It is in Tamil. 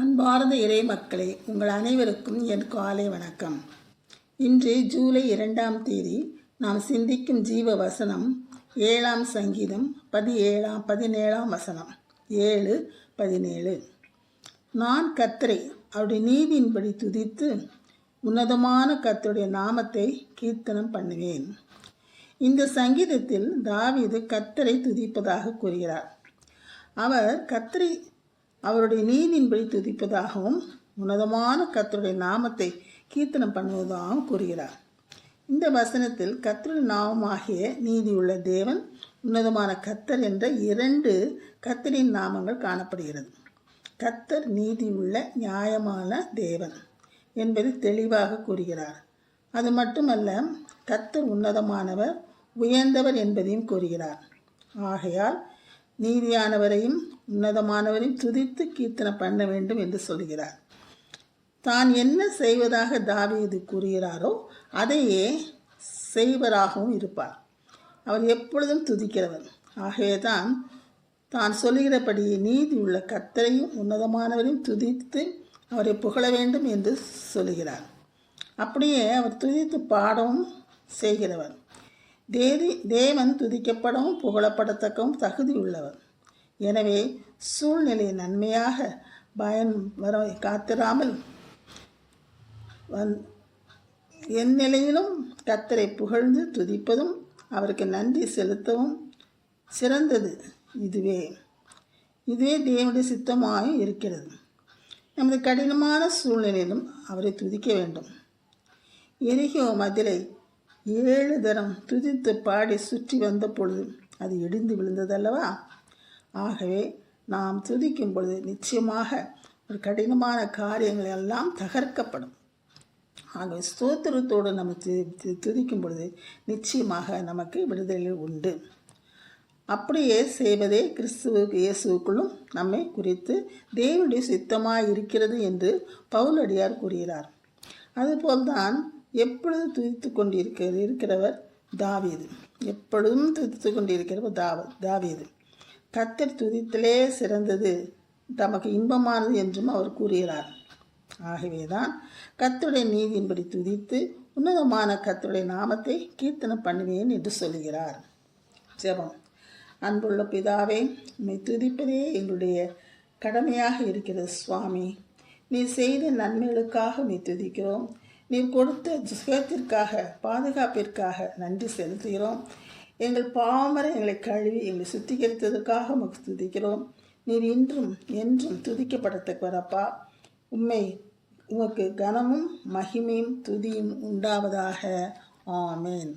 அன்பார்ந்த இறை மக்களே உங்கள் அனைவருக்கும் என் காலை வணக்கம். இன்று ஜூலை இரண்டாம் தேதி நாம் சிந்திக்கும் ஜீவ வசனம் ஏழாம் சங்கீதம் பதிஏழாம் பதினேழாம் வசனம். ஏழு பதினேழு. நான் கத்தரை அவருடைய நீதியின்படி துதித்து உன்னதமான கத்தருடைய நாமத்தை கீர்த்தனம் பண்ணுவேன். இந்த சங்கீதத்தில் தாவிது கத்தரை துதிப்பதாக கூறுகிறார். அவர் கத்தரை அவருடைய நீதியின்படி துதிப்பதாகவும் உன்னதமான கத்தருடைய நாமத்தை கீர்த்தனம் பண்ணுவதாகவும் கூறுகிறார். இந்த வசனத்தில் கத்தருடைய நாமமாகிய நீதியுள்ள தேவன் உன்னதமான கத்தர் என்ற இரண்டு கத்தரின் நாமங்கள் காணப்படுகிறது. கத்தர் நீதியுள்ள நியாயமான தேவன் என்பது தெளிவாக கூறுகிறார். அது மட்டுமல்ல கத்தர் உன்னதமானவர் உயர்ந்தவர் என்பதையும் கூறுகிறார். ஆகையால் நீதியானவரையும் உன்னதமானவரையும் துதித்து கீர்த்தனை பண்ண வேண்டும் என்று சொல்கிறார். தான் என்ன செய்வதாக தாவீது கூறுகிறாரோ அதையே செய்வராகவும் இருப்பார். அவர் எப்பொழுதும் துதிக்கிறவர். ஆகவே தான் தான் சொல்லுகிறபடி நீதி உள்ள கத்தரையும் உன்னதமானவரையும் துதித்து அவரை புகழ வேண்டும் என்று சொல்லுகிறார். அப்படியே அவர் துதித்து பாடவும் செய்கிறவர். தேதி தேவன் துதிக்கப்படவும் புகழப்படத்தக்கவும் தகுதியுள்ளவர். எனவே சூழ்நிலை நன்மையாக பயன் வர காத்திராமல் வந் என் நிலையிலும் கத்தரை புகழ்ந்து துதிப்பதும் அவருக்கு நன்றி செலுத்தவும் சிறந்தது இதுவே. இதுவே தேவனுடைய சித்தமாக இருக்கிறது. நமது கடினமான சூழ்நிலையிலும் அவரை துதிக்க வேண்டும். எரிகோ மதிலை ஏழு தரம் துதித்து பாடி சுற்றி வந்த பொழுது அது இடிந்து விழுந்ததல்லவா? ஆகவே நாம் துதிக்கும் பொழுது நிச்சயமாக ஒரு கடினமான காரியங்கள் எல்லாம் தகர்க்கப்படும். ஆகவே ஸ்தோத்திரத்தோடு நம்ம துதிக்கும் பொழுது நிச்சயமாக நமக்கு விடுதலை உண்டு. அப்படியே செய்வதே கிறிஸ்துவுக்கு இயேசுக்குள்ளும் நம்மை குறித்து தேவனுடைய சித்தமாக இருக்கிறது என்று பவுலடியார் கூறுகிறார். அதுபோல்தான் எப்பொழுதும் துதித்து கொண்டிருக்க இருக்கிறவர் தாவீது. எப்பொழுதும் துதித்து கொண்டிருக்கிறவர் தாவ தாவீது. கத்தர் துதித்திலே சிறந்தது தமக்கு இன்பமானது என்றும் அவர் கூறுகிறார். ஆகவேதான் கத்துடைய நீதியின்படி துதித்து உன்னதமான கத்துடைய நாமத்தை கீர்த்தனம் பண்ணுவேன் என்று சொல்கிறார் ஜெபம். அன்புள்ள பிதாவே உண்மை துதிப்பதே எங்களுடைய கடமையாக இருக்கிறது சுவாமி. நீ செய்த நன்மைகளுக்காக நீ துதிக்கிறோம். நீ கொடுத்த சுகத்திற்காக பாதுகாப்பிற்காக நன்றி செலுத்துகிறோம். எங்கள் பாமரை எங்களை கழுவி எங்களை சுத்திகரித்ததற்காக உமக்கு துதிக்கிறோம். நீர் இன்றும் என்றும் துதிக்கப்படத்தக்கவரப்பா. உண்மை உமக்கு கனமும் மகிமையும் துதியும் உண்டாவதாக. ஆமேன்.